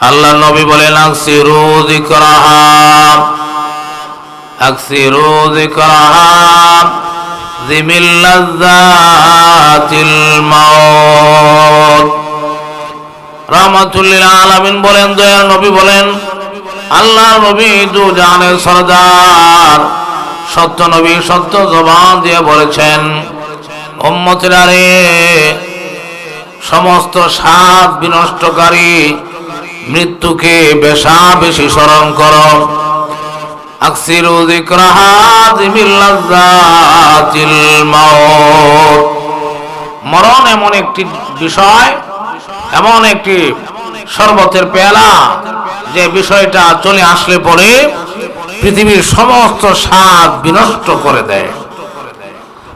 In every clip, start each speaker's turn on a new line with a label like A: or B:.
A: আল্লাহ নবী বলেন আলামিন বলেন দয়ার নবী বলেন আল্লাহ নবী দু জানের সরদার, সত্য নবী সত্য জবান দিয়ে বলেছেন সমস্ত স্বাদ বিনষ্টকারী মৃত্যুকে বেশা বেশি স্মরণ কর। আকসিরু যিকরাহা যিমিল লাযযাতিল মাউত। মরণ এমন একটি বিষয়, এমন একটি শরবতের পেয়ালা, যে বিষয়টা চলে আসলে পরে পৃথিবীর সমস্ত স্বাদ বিনষ্ট করে দেয়।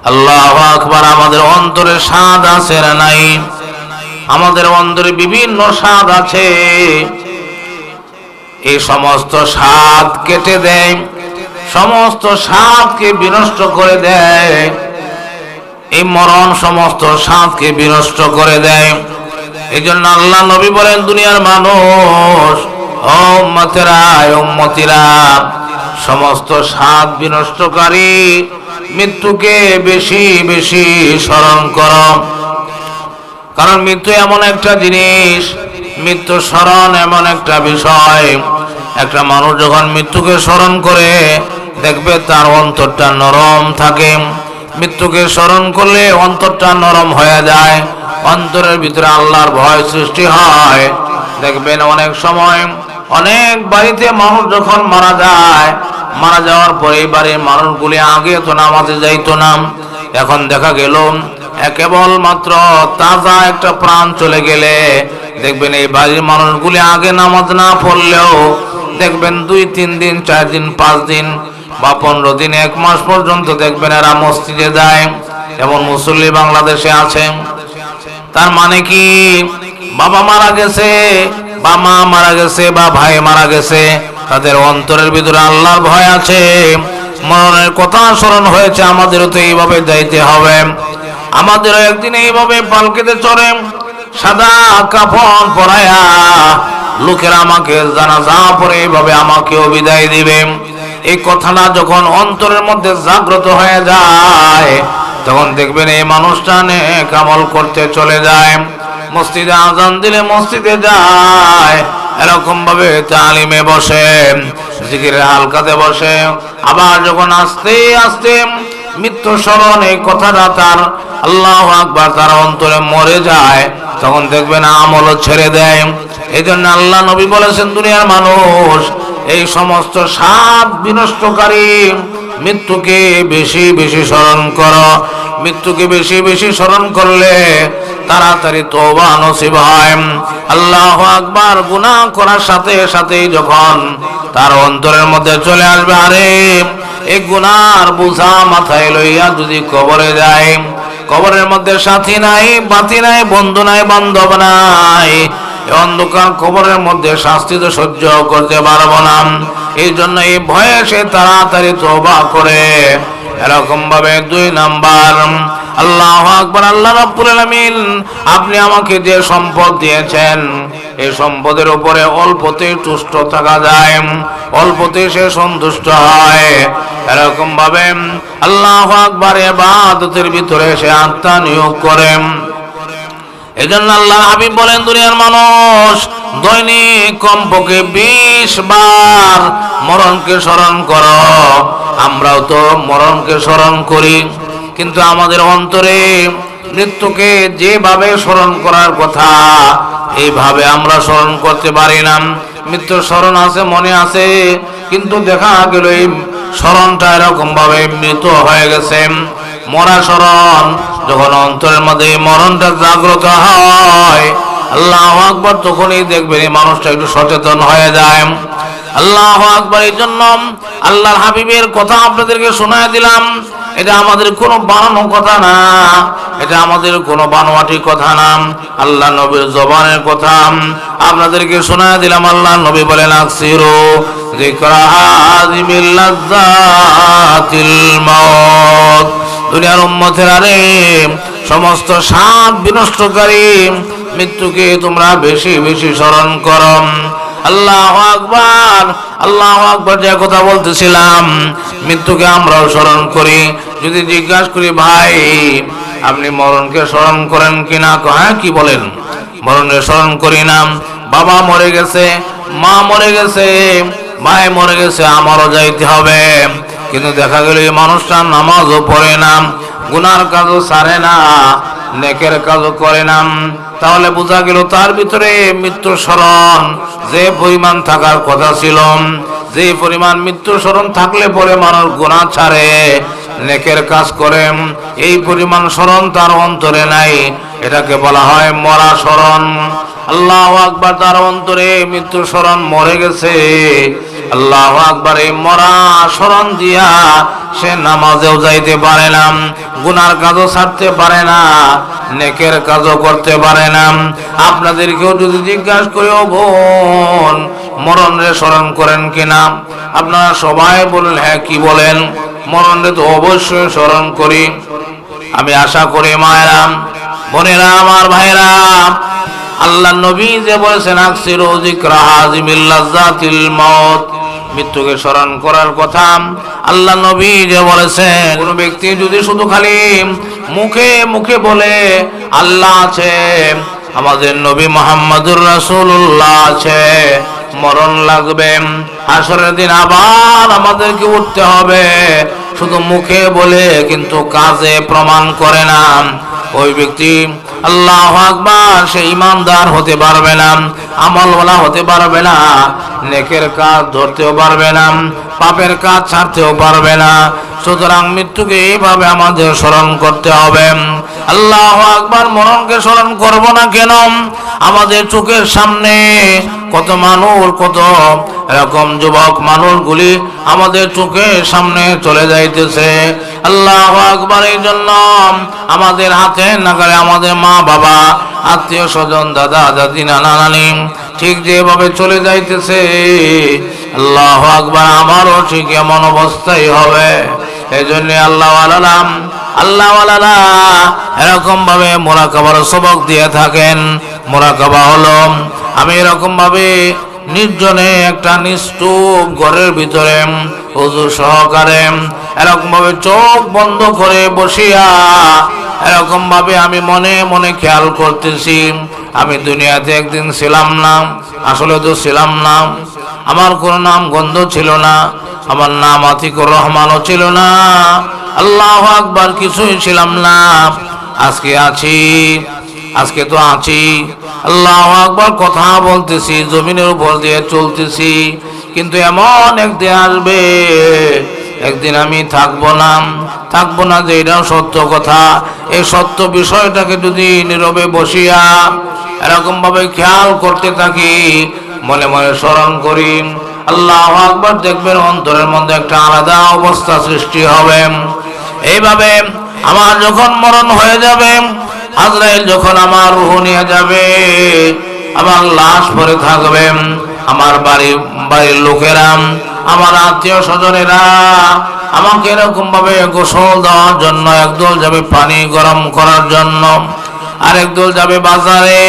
A: আল্লাহ আকবার, আমাদের অন্তরে স্বাদ আছে না আমাদের অন্তরে বিভিন্ন স্বাদ আছে। এই সমস্ত স্বাদ কেটে দেয়, সমস্ত স্বাদকে বিনষ্ট করে দেয়। এই মরণ সমস্ত স্বাদকে বিনষ্ট করে দেয়। এই জন্য আল্লাহ নবী বলেন, দুনিয়ার মানুষ উম্মতিরা, সমস্ত স্বাদ বিনষ্টকারী, মৃত্যুকে বেশি বেশি স্মরণ করো। কারণ মৃত্যু এমন একটা জিনিস, মৃত্যু স্মরণ এমন একটা বিষয়। একটা মানুষ যখন মৃত্যুকে স্মরণ করে, দেখবে তার অন্তরটা নরম থাকে। মৃত্যুকে স্মরণ করলে অন্তরটা নরম হয়ে যায়, অন্তরের ভিতরে আল্লাহর ভয় সৃষ্টি হয়। দেখবেন অনেক সময় অনেক বাড়িতে মানুষ যখন মারা যায়, মারা যাওয়ার পরে বাড়ির মানুষগুলি আগে তো নামাজে যাইতো না। এখন দেখা গেল কেবল মাত্র তাজা একটা প্রাণ চলে গেলে, দেখবেন এই বাড়ির মানুষগুলি আগে নামাজ না পড়লেও, দেখবেন দুই তিন দিন, চার দিন, পাঁচ দিন বা পনেরো দিন, এক মাস পর্যন্ত দেখবেন এরা মসজিদে যায় যেমন মুসল্লি বাংলাদেশে আছে। তার মানে কি? বাবা মারা গেছে, বা মা মারা গেছে, বা ভাই মারা গেছে, তাদের অন্তরের ভিতরে আল্লাহর ভয় আছে। মরণের কথা স্মরণ হয়েছে, আমাদেরও তো এইভাবে যাইতে হবে। আমাদেরও একদিন এইভাবে পালকেতে চড়ে, সাদা কাফন পরায়া লোকেরা আমাকে জানাজা পরে এইভাবে আমাকেও বিদায় দিবে। এই কথাটা যখন অন্তরের মধ্যে জাগ্রত হয়ে যায়, তখন দেখবেন এই মানুষটা নেক আমল করতে চলে যায়। মসজিদে আজান দিলে মসজিদে যায় এরকম ভাবে তালিমে বসে, জিকিরের হালকাতে বসে। আবার যখন আস্তে আস্তে মৃত্যু স্মরণ এই কথাটা তার আল্লাহ আকবার তার অন্তরে মরে যায়, তখন দেখবেন আমলও ছেড়ে দেয়। এই জন্য আল্লাহ নবী বলেছেন, দুনিয়ার মানুষ এই সমস্ত সাপ বিনষ্টকারী, মৃত্যুকে বেশি বেশি স্মরণ করো। মৃত্যুকে বেশি বেশি স্মরণ করলে তাড়াতাড়ি তোবা নসিব হয়। আল্লাহ আকবার গুনাহ করার সাথে সাথেই যখন তার অন্তরের মধ্যে চলে আসবে, আরে, এই গুনার বোঝা মাথায় লইয়া যদি কবরে যায় কবরের মধ্যে সাথী নাই, বাতি নাই, বন্ধু নাই, বান্ধব নাই। অন্ধকার কবরের মধ্যে শাস্তি তো সহ্য করতে পারব না। এই জন্য এই ভয়ে সে তাড়াতাড়ি তোবা করে। এরকম ভাবে দুই নাম্বার, আল্লাহ আকবার, আল্লাহ রাব্বুল আলামিন, আপনি আমাকে যে সম্পদ দিয়েছেন, এই সম্পদের উপরে অল্পতে তুষ্ট থাকা যায় অল্পতে সে সন্তুষ্ট হয়। এরকম ভাবে আল্লাহ আকবার ইবাদতের ভিতরে সে আত্মা নিয়োগ করেন এই জন্য আল্লাহ হাবিব বলেন, দুনিয়ার মানুষ দৈনিক কমপক্ষে বিশ বার মরণকে স্মরণ করো। আমরাও তো মরণকে স্মরণ করি, কিন্তু আমাদের অন্তরে মৃত্যুকে যেভাবে স্মরণ করার কথা, এইভাবে আমরা স্মরণ করতে পারি না। মৃত্যুর স্মরণ আছে, মনে আছে, কিন্তু দেখা গেল এই স্মরণটা এরকম ভাবে মৃত হয়ে গেছে। মরা স্মরণ যখন অন্তরের মধ্যে মরণটা জাগ্রত হয় আল্লাহ আকবর তখনই দেখবেন এই মানুষটা একটু সচেতন হয়ে যায়। আল্লাহ আকবর, এই জন্য আল্লাহর হাবিবের কথা আপনাদেরকে শোনায় দিলাম। এটা আমাদের কোনো বানানো কথা না, এটা আমাদের কোনো বানোয়াটি কথা না, আল্লাহ নবীর জবানের কথা। আপনাদেরকে শোনায় দিলাম, আল্লাহ নবী বলেন, আকসিরু দুনিয়ার উম্মতের আরে সমস্ত সাপ বিনষ্টকারী মৃত্যুকে তোমরা বেশি বেশি স্মরণ করো। আল্লাহ আকবার আল্লাহ আকবার যে কথা বলতেছিলাম, মৃত্যুকে আমরাও স্মরণ করি। যদি জিজ্ঞাসা করি, ভাই, আপনি মরণকে স্মরণ করেন কিনা হ্যাঁ কি বলেন? মরণকে স্মরণ করি না। বাবা মরে গেছে, মা মরে গেছে, ভাই মরে গেছে, আমারও যাইতে হবে। কিন্তু দেখা গেল এই মানুষটা নামাজও পড়ে না, গুনার কাজও সারে না। নেকের কাজও করে না তাহলে বোঝা গেল তার ভিতরে মৃত্যু স্মরণ। যে পরিমাণ থাকার কথা ছিল, যে পরিমাণ মৃত্যু স্মরণ থাকলে পরে মানুষ গুণা ছাড়ে, নেকের কাজ করে। এই পরিমাণ স্মরণ তার অন্তরে নাই। এটাকে বলা হয় মরা স্মরণ। আল্লাহ আকবার তার অন্তরে মৃত্যু স্মরণ মরে গেছে। আল্লাহ আকবার, এই মরা স্মরণ দিয়া সে নামাজেও যাইতে পারে না, গুনার কাজও ছাড়তে পারে না, নেকের কাজও করতে পারে না। আপনাদেরকেও যদি জিজ্ঞাসা করি, ও বোন, মরণরে স্মরণ করেন কিনা? আপনারা সবাই বলেন হ্যাঁ কি বলেন? মরণরে তো অবশ্যই স্মরণ করি। আমি আশা করি মায়েরাম বোনেরা, আমার ভাইরা আল্লাহ নবী যে বলেছেন মত মৃত্যুকে স্মরণ করার কথা আল্লাহ নবী যে বলেছেন, কোন ব্যক্তি যদি শুধু খালি মুখে মুখে বলে, আল্লাহ আছে, আমাদের নবী মোহাম্মদুর রাসূলুল্লাহ আছে, মরণ লাগবে, হাসরের দিন আবার আমাদেরকে উঠতে হবে। শুধু মুখে বলে কিন্তু কাজে প্রমাণ করে না। ওই ব্যক্তি আল্লাহ আকবার সে ইমানদার হতে পারবে না, আমলওয়ালা হতে পারবে না, নেকের কাজ ধরতেও পারবে না, পাপের কাজ ছাড়তেও পারবে না। সুতরাং মৃত্যুকে এইভাবে আমাদের স্মরণ করতে হবে। আল্লাহ আকবার, মরণকে স্মরণ করব না কেন? আমাদের চোখের সামনে কত মানুষ, কত এরকম যুবক মানুষগুলি আমাদের চোখের সামনে চলে যাইতেছে। আল্লাহ আকবার, এই জন্য আমাদের হাতে নাগারে আমাদের মা বাবা, আত্মীয় স্বজন, দাদা, দাদি, নানা, নানি, ঠিক যেভাবে চলে যাইতেছে, আল্লাহ আকবার আমারও ঠিক এমন অবস্থাই হবে। এই জন্য আল্লাহ আলাম আল্লাহ আলালা এরকম ভাবে মোরাকাবার সবক দিয়ে থাকেন। মোরাকাবা হলো, আমি এরকম ভাবে নির্জনে একটা নিষ্ঠুপ ঘরের ভিতরে হুজুর সহকারে এরকম ভাবে চোখ বন্ধ করে বসিয়া এরকম ভাবে আমি মনে মনে খেয়াল করতেছি, আমি দুনিয়াতে একদিন ছিলাম না, আসলে তো ছিলাম না, আমার কোনো নাম গন্ধ ছিল না, আমার নাম আতিকুর রহমানও ছিল না, আল্লাহ আকবার কিছুই ছিলাম না, আজকে আছি, আজকে তো আছি, আল্লাহ আকবার কথা বলতেছি, জমিনের উপর দিয়ে চলতেছি, কিন্তু এমন একদিন আসবে একদিন আমি থাকব না থাকব না যে এটাও সত্য কথা। এই সত্য বিষয়টাকে যদি নীরবে বসিয়া এরকম ভাবে খেয়াল করতে থাকি, মনে মনে স্মরণ করি, আল্লাহ আকবার দেখবেন অন্তরের মধ্যে একটা আলাদা অবস্থা সৃষ্টি হবে। এইভাবে আমার যখন মরণ হয়ে যাবে, আজরাইল যখন আমার রুহ নিয়ে যাবে, আমার লাশ পরে থাকবে, আমার বাড়ি বাড়ির লোকেরা আমার আত্মীয় স্বজনেরা আমাকে এরকম ভাবে গোসল দেওয়ার জন্য একদল যাবে পানি গরম করার জন্য, আরেক দল যাবে বাজারে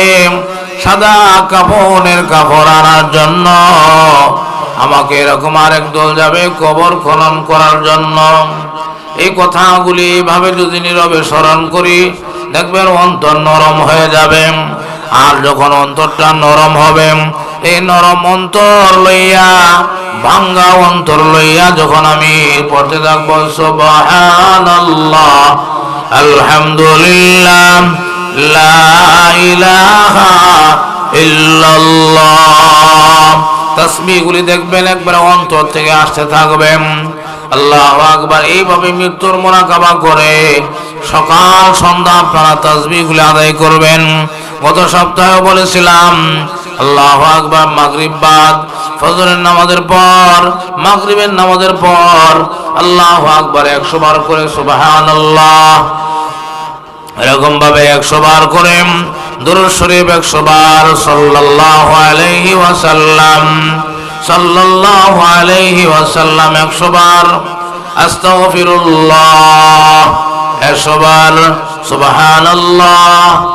A: সাদা কাপড়ের কাপড় আনার জন্য, আমাকে এরকম আরেক দল যাবে কবর খনন করার জন্য। এই কথাগুলি ভাবে যদি নীরবে স্মরণ করি, দেখবেন অন্তর নরম হয়ে যাবে। আর যখন অন্তরটা নরম হবে এই নরম অন্তর লইয়া, ভাঙ্গা অন্তর লইয়া যখন আমি পড়তে থাকব আলহামদুলিল্লাহ, লা ইলাহা ইল্লাল্লাহ। তাসবিহগুলি দেখবেন একবার অন্তর থেকে আসতে থাকবেন। আল্লাহ আকবার, এইভাবে মৃত্যুর মোনাকাবা করে সকাল সন্ধ্যা আপনারা তাসবিহগুলি আদায় করবেন। গত সপ্তাহে বলেছিলাম আল্লাহ আকবার, মাগরিব বাদ, ফজরের নামাজের পর, মাগরিবের নামাজের পর, আল্লাহ আকবার একশো বার করে সুবাহান আল্লাহ এরকম ভাবে একশো বার করে দুরুদ শরীফ একশো বার সাল্লাল্লাহু আলাইহি ওয়াসাল্লাম, সাল্লাল্লাহু আলাইহি ওয়াসাল্লাম একশো বার, আস্তাগফিরুল্লাহ একশো বার, সুবহানাল্লাহ।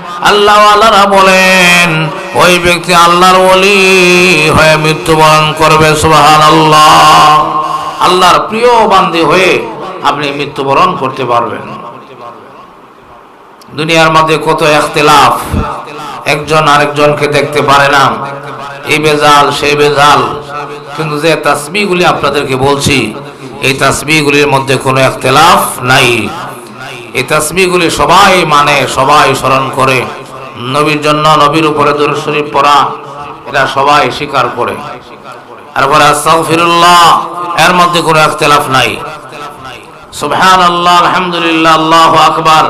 A: আল্লাহ আল্লাহরা বলেন, ওই ব্যক্তি আল্লাহর ওলি হয়ে মৃত্যুবরণ করবে সুবাহান আল্লাহ আল্লাহর প্রিয় বান্দি হয়ে আপনি মৃত্যুবরণ করতে পারবেন। দুনিয়ার মধ্যে কত এখতিলাফ, একজন আরেকজনকে দেখতে পারে না। এই বেজাল, সেই বেজাল। কিন্তু যে তাসবিগুলি আপনাদেরকে বলছি, এই তাসবিগুলির মধ্যে কোনো এখতিলাফ নাই। এই তাসবিগুলি সবাই মানে সবাই স্মরণ করে। নবীর জন্য নবীর উপরে দরুদ শরীফ পড়া, এটা সবাই স্বীকার করে। তারপরে আস্তাগফিরুল্লাহ, এর মধ্যে কোনো এখতিলাফ নাই। সুবহানাল্লাহ, আলহামদুলিল্লাহ, আল্লাহু আকবার।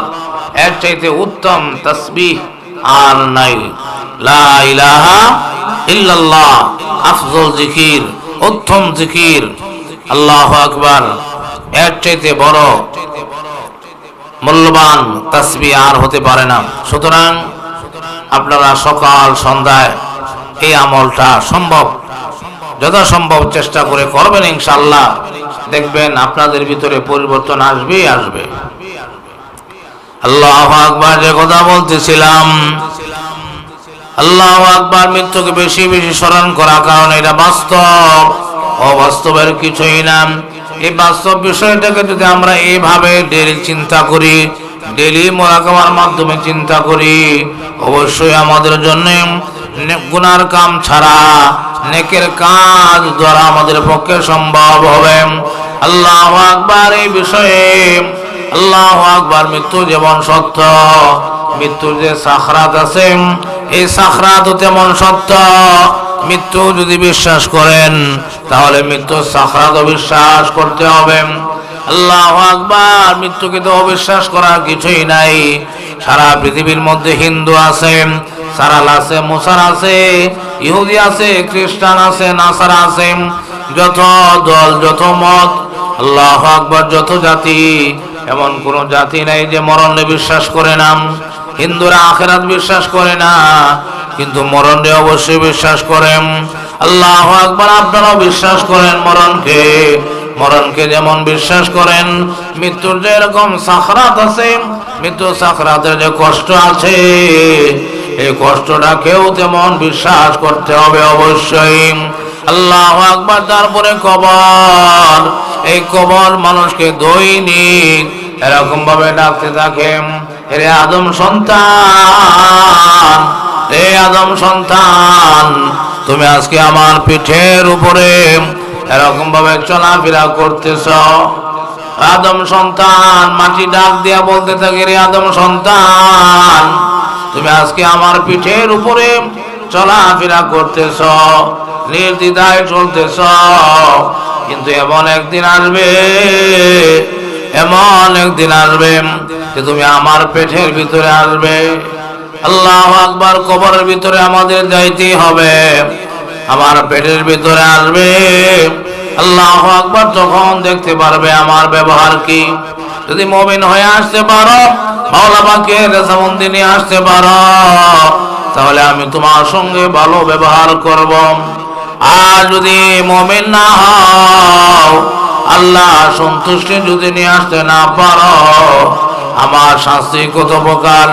A: এর চাইতে উত্তম তাসবিহ আর নাই। লা ইলাহা ইল্লাল্লাহ, আফজল জিকির, উত্তম জিকির। আল্লাহু আকবার। এর চাইতে বড় মূল্যবান তাসবিহ আর হতে পারে না। সুতরাং আপনারা সকাল, সন্ধ্যায় এই আমলটা সম্ভব, যথাসম্ভব চেষ্টা করে করবেন ইনশাল্লাহ দেখবেন আপনাদের ভিতরে পরিবর্তন আসবেই আসবে। আল্লাহ আকবার, যে কথা বলতেছিলাম, আল্লাহ আকবার মৃত্যুকে বেশি বেশি স্মরণ করা কারণ এটা বাস্তব। অবাস্তবের কিছুই না। এই বাস্তব বিষয়টাকে যদি আমরা এইভাবে ডেলি চিন্তা করি ডেলি মোরাকামার মাধ্যমে চিন্তা করি, অবশ্যই আমাদের জন্য গুনার কাম ছাড়া নেকের কাজ দ্বারা আমাদের পক্ষে সম্ভব হবে। আল্লাহ আকবার এই বিষয়ে, আল্লাহ আকবার মৃত্যু যেমন সত্য, মৃত্যুর যে সাখরাত আছে, এই সাখরাত তেমন সত্য। মৃত্যু যদি বিশ্বাস করেন, তাহলে মৃত্যু সাখরাত বিশ্বাস করতে হবে। আল্লাহ আকবার, মৃত্যুকে তো অবিশ্বাস করার কিছুই নাই। সারা পৃথিবীর মধ্যে হিন্দু আছে, সারাল আছে, মুসার আছে, ইহুদি আছে, খ্রিস্টান আছে, নাসারা আছে। যত দল, যত মত, আল্লাহ আকবর, যত জাতি, এমন কোন জাতি নাই যে মরণে বিশ্বাস করে না। হিন্দুরা আখেরাত বিশ্বাস করে না। কিন্তু মরণে অবশ্যই বিশ্বাস করেন। আল্লাহ আকবর, আপনারাও বিশ্বাস করেন মরণকে। মরণকে যেমন বিশ্বাস করেন, মৃত্যুর যে এরকম সাখরাত আছে, মৃত্যু সাখরাতের যে কষ্ট আছে, এই কষ্টটা কেউ তেমন বিশ্বাস করতে হবে অবশ্যই। আল্লাহ আকবার, তারপরে কবর। এই কবর মানুষকে দৈনিক এরকম ভাবে ডাকতে থাকে রে আদম সন্তান আদম সন্তান, তুমি আজকে আমার পিঠের উপরে এরকম ভাবে চলাফেরা করতেছ। আদম সন্তান, মাটি ডাক দিয়া বলতে থাকে, রে আদম সন্তান, তুমি আজকে আমার পিঠের উপরে চলাফেরা করতেছ নির্দিদায় চলতেছ। কিন্তু এমন একদিন আসবে, এমন একদিন আসবে যে তুমি আমার পেটের ভিতরে আসবে। আল্লাহ আকবার, কবরের ভিতরে আমাদের যাইতেই হবে। আমার পেটের ভিতরে আসবে। আল্লাহ আকবার, তখন দেখতে পারবে আমার ব্যবহার কি। যদি মমিন হয়ে আসতে পারো মাওলা পাকে রেসামন্দি নিয়ে আসতে পারো, তাহলে আমি তোমার সঙ্গে ভালো ব্যবহার করব। আর যদি মমিন না হও, আল্লাহ সন্তুষ্টি যদি নিয়ে আসতে না পারো আমার শাস্তি কত প্রকার?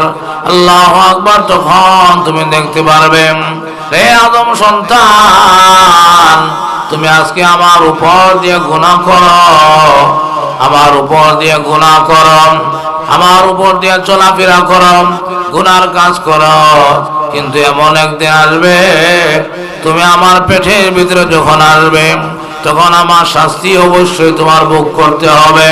A: আল্লাহ আকবার, তখন তুমি দেখতে পারবে রে আদম সন্তান, তুমি আজকে আমার উপর দিয়ে গুণা করো, আমার উপর দিয়ে গুণা করো, আমার উপর দিয়ে চলাফেরা করো, গুনার কাজ করো। কিন্তু এমন একদিন আসবে, তুমি আমার পেটের ভিতরে যখন আসবে তখন আমার শাস্তি অবশ্যই তোমার ভোগ করতে হবে।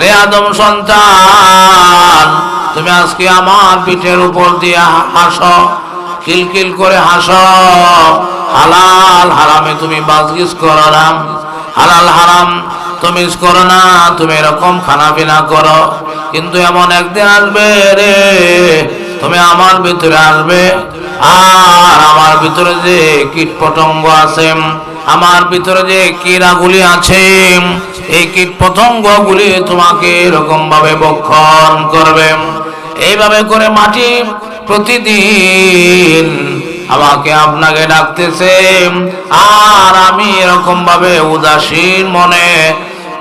A: রে আদম সন্তান, তুমি আজকে আমার পিঠের উপর দিয়ে হাসো, কিলকিল করে হাসো। হালাল হারামে তুমি বাজগিস করো না। হালাল হারাম তুমি করো না, তুমি এরকম খানা পিনা করো। কিন্তু এমন একদিন আসবে রে, তুমি আমার ভিতরে আসবে। আর আমার ভিতরে যে কীট পতঙ্গ আছে আমার ভিতরে যে কীড়াগুলি আছে, এই কীট পতঙ্গগুলি তোমাকে এরকম ভাবে বক্ষণ করবে। এইভাবে করে মাটি প্রতিদিন আমাকে আপনাকে ডাকতেছে, আর আমি এরকম ভাবে উদাসীন মনে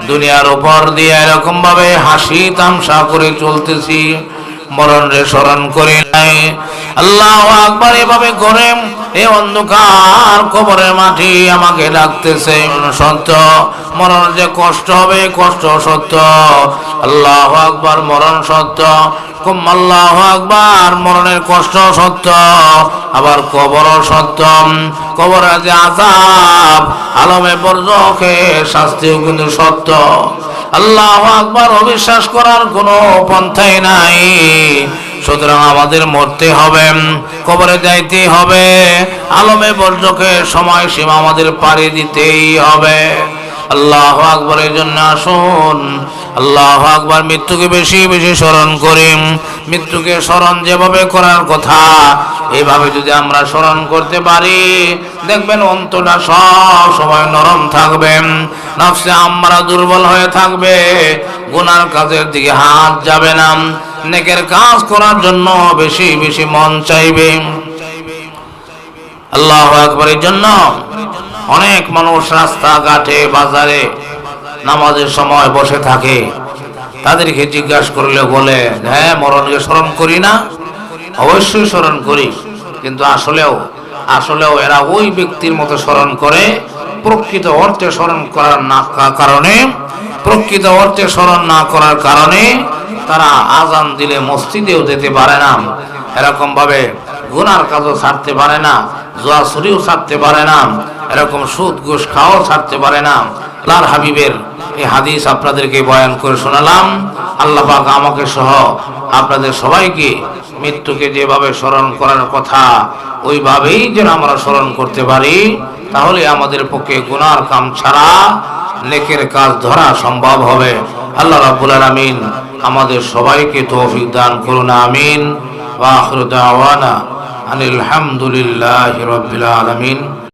A: দুনিয়ার উপর দিয়ে এরকম ভাবে হাসি তামসা করে চলতেছি, মরণ রে স্মরণ করি নাই। আল্লাহ আকবার এভাবে করে এ অন্ধকার কবরের মাটি আমাকে ডাকতেছে। সত্য, মরণ যে কষ্ট হবে কষ্ট সত্য। আল্লাহ আকবার, মরণ সত্য। আল্লাহ আকবার, মরণের কষ্ট সত্য। আবার কবর সত্য। কবরের যে আজাব আলমে বর্জকে শাস্তিও কিন্তু সত্য। আল্লাহ আকবার, অবিশ্বাস করার কোনো পন্থাই নাই। সুতরাং আমাদের মরতে হবে, কবরে যাইতে হবে, আলমে বর্জকে সময় সীমা আমাদের পাড়ি দিতেই হবে। আল্লাহ আকবরের জন্য আসুন, আল্লাহ আকবার, মৃত্যুকে বেশি বেশি স্মরণ করি। মৃত্যুকে স্মরণ যেভাবে করার কথা এইভাবে যদি আমরা স্মরণ করতে পারি, দেখবেন অন্তটা সব সময় নরম থাকবে, নফসে আমরা দুর্বল হয়ে থাকবে, গুনার কাজের দিকে হাত যাবে না। নেকের কাজ করার জন্য বেশি বেশি মন চাইবে। আল্লাহ আকবরের জন্য অনেক মানুষ রাস্তাঘাটে, বাজারে নামাজের সময় বসে থাকে। তাদেরকে জিজ্ঞাসা করলে বলে হ্যাঁ মরণকে স্মরণ করি না? অবশ্যই স্মরণ করি, কিন্তু আসলেও আসলেও এরা ওই ব্যক্তির মতো স্মরণ করে, প্রকৃত অর্থে স্মরণ করার না, কারণে, প্রকৃত অর্থে স্মরণ না করার কারণে তারা আজান দিলে মসজিদেও যেতে পারে না। এরকম ভাবে গুনার কাজও ছাড়তে পারে না, জোয়া ছুরিও ছাড়তে পারে না, এরকম সুদ ঘুষ খাওয়াও ছাড়তে পারে না। লাল হাবিবের এই হাদিস আপনাদেরকে বয়ান করে শোনালাম। আল্লাহ পাক আমাকে সহ আপনাদের সবাইকে মৃত্যুকে যেভাবে স্মরণ করার কথা, ওইভাবেই যেন আমরা স্মরণ করতে পারি। তাহলে আমাদের পক্ষে গুনার কাম ছাড়া নেকের কাজ ধরা সম্ভব হবে। আল্লাহ রাব্বুল আলামিন আমাদের সবাইকে তৌফিক দান করুন আমিন। ওয়া আখিরু আনিল হামদুলিল্লাহি রাব্বিল আলামিন।